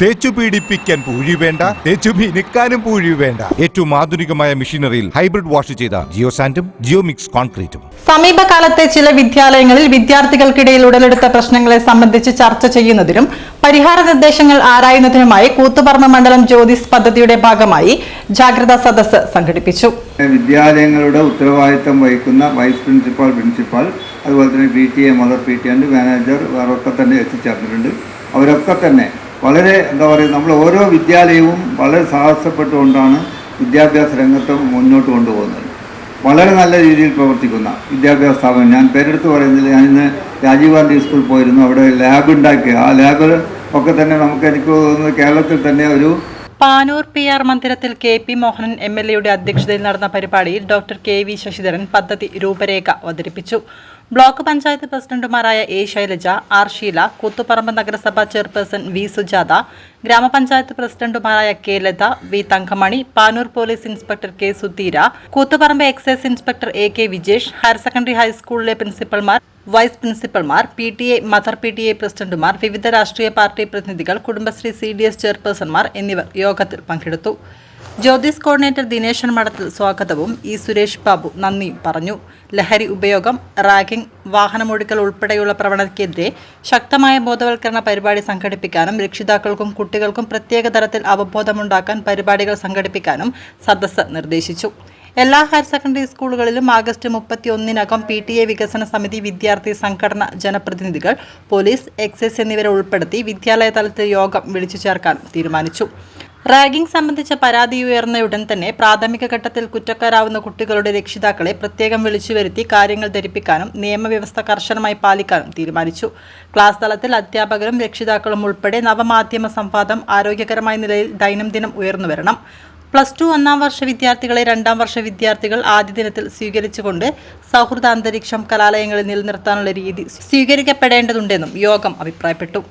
തേച്ചു പീഡിപ്പിക്കാൻ പൂഴി വേണ്ട തേച്ചു മിനുക്കാനും പൂഴി വേണ്ട. ഏറ്റവും ആധുനികമായ മെഷീനറിയിൽ ഹൈബ്രിഡ് വാഷ് ചെയ്ത ജിയോ സാൻഡും ജിയോ മിക്സ് കോൺക്രീറ്റും. സമീപകാലത്തെ ചില വിദ്യാലയങ്ങളിൽ വിദ്യാർത്ഥികൾക്കിടയിൽ ഉടലെടുത്ത പ്രശ്നങ്ങളെ സംബന്ധിച്ച് ചർച്ച ചെയ്യുന്നതിനും പരിഹാര നിർദ്ദേശങ്ങൾ ആരായുന്നതിനുമായി കൂത്തുപറമ്പ് മണ്ഡലം ജ്യോതിസ് പദ്ധതിയുടെ ഭാഗമായി ജാഗ്രതാ സദസ്സ് സംഘടിപ്പിച്ചു. വിദ്യാലയങ്ങളുടെ ഉത്തരവാദിത്തം വഹിക്കുന്ന വൈസ് പ്രിൻസിപ്പാൾ പ്രിൻസിപ്പാൾ അതുപോലെ തന്നെ P T A mother P T and manager അവരൊക്കെ തന്നെ എത്തിച്ചേർന്നിട്ടുണ്ട്. അവരൊക്കെ തന്നെ വളരെ എന്താ പറയുക നമ്മൾ ഓരോ വിദ്യാലയവും വളരെ സാഹസപ്പെട്ടുകൊണ്ടാണ് വിദ്യാഭ്യാസ രംഗത്ത് മുന്നോട്ട് കൊണ്ടുപോകുന്നത്. വളരെ നല്ല രീതിയിൽ പ്രവർത്തിക്കുന്ന വിദ്യാഭ്യാസ സ്ഥാപനം. ഞാൻ പേരെടുത്ത് പറയുന്നില്ല. ഇന്ന് രാജീവ് ഗാന്ധി സ്കൂളിൽ പോയിരുന്നു. അവിടെ ലാബ് ഉണ്ടാക്കി. ആ ലാബ് ഒക്കെ തന്നെ നമുക്ക് എനിക്ക് തോന്നുന്നത് കേരളത്തിൽ തന്നെ ഒരു പാനൂർ പി ആർ മന്ദിരത്തിൽ K P Mohanan M L എയുടെ അധ്യക്ഷതയിൽ നടന്ന പരിപാടിയിൽ ഡോക്ടർ കെ വി ശശിധരൻ പദ്ധതി രൂപരേഖ അവതരിപ്പിച്ചു. ബ്ലോക്ക് പഞ്ചായത്ത് പ്രസിഡന്റുമാരായ എ ശൈലജ ആർ ഷീല കൂത്തുപറമ്പ് നഗരസഭാ ചെയർപേഴ്സൺ വി സുജാത ഗ്രാമപഞ്ചായത്ത് പ്രസിഡന്റുമാരായ K Latha V Thankamani Panoor police inspector K Sudheera Koothuparamba excise inspector A K Vijesh higher secondary ഹൈസ്കൂളിലെ പ്രിൻസിപ്പൽമാർ vice പ്രിൻസിപ്പൽമാർ P T A mother P T A പ്രസിഡന്റുമാർ വിവിധ രാഷ്ട്രീയ പാർട്ടി പ്രതിനിധികൾ കുടുംബശ്രീ സി ഡി എസ് ചെയർപേഴ്സൺമാർ എന്നിവർ യോഗത്തിൽ പങ്കെടുത്തു. ജ്യോതിസ് കോർഡിനേറ്റർ ദിനേശൻ മഠത്തിൽ സ്വാഗതവും ഇ സുരേഷ് ബാബു നന്ദി പറഞ്ഞു. ലഹരി ഉപയോഗം റാഗിംഗ് വാഹനമൊഴുക്കൽ ഉൾപ്പെടെയുള്ള പ്രവണതയ്ക്കെതിരെ ശക്തമായ ബോധവൽക്കരണ പരിപാടി സംഘടിപ്പിക്കാനും രക്ഷിതാക്കൾക്കും കുട്ടികൾക്കും പ്രത്യേക തരത്തിൽ അവബോധമുണ്ടാക്കാൻ പരിപാടികൾ സംഘടിപ്പിക്കാനും സദസ്സ് നിർദ്ദേശിച്ചു. എല്ലാ ഹയർ സെക്കൻഡറി സ്കൂളുകളിലും ആഗസ്റ്റ് മുപ്പത്തി ഒന്നിനകം പി ടി എ വികസന സമിതി വിദ്യാർത്ഥി സംഘടന ജനപ്രതിനിധികൾ പോലീസ് എക്സൈസ് എന്നിവരെ ഉൾപ്പെടുത്തി വിദ്യാലയ തലത്തിൽ യോഗം വിളിച്ചു ചേർക്കാൻ തീരുമാനിച്ചു. റാഗിംഗ് സംബന്ധിച്ച പരാതി ഉയർന്ന ഉടൻ തന്നെ പ്രാഥമിക ഘട്ടത്തിൽ കുറ്റക്കാരാവുന്ന കുട്ടികളുടെ രക്ഷിതാക്കളെ പ്രത്യേകം വിളിച്ചു വരുത്തി കാര്യങ്ങൾ ധരിപ്പിക്കാനും നിയമവ്യവസ്ഥ കർശനമായി പാലിക്കാനും തീരുമാനിച്ചു. ക്ലാസ് തലത്തിൽ അധ്യാപകരും രക്ഷിതാക്കളും ഉൾപ്പെടെ നവമാധ്യമ സംവാദം ആരോഗ്യകരമായ നിലയിൽ ദൈനംദിനം ഉയർന്നു വരണം. പ്ലസ് ടു ഒന്നാം വർഷ വിദ്യാർത്ഥികളെ രണ്ടാം വർഷ വിദ്യാർത്ഥികൾ ആദ്യ ദിനത്തിൽ സ്വീകരിച്ചുകൊണ്ട് സൗഹൃദ അന്തരീക്ഷം കലാലയങ്ങളിൽ നിലനിർത്താനുള്ള രീതി സ്വീകരിക്കപ്പെടേണ്ടതുണ്ടെന്നും യോഗം അഭിപ്രായപ്പെട്ടു.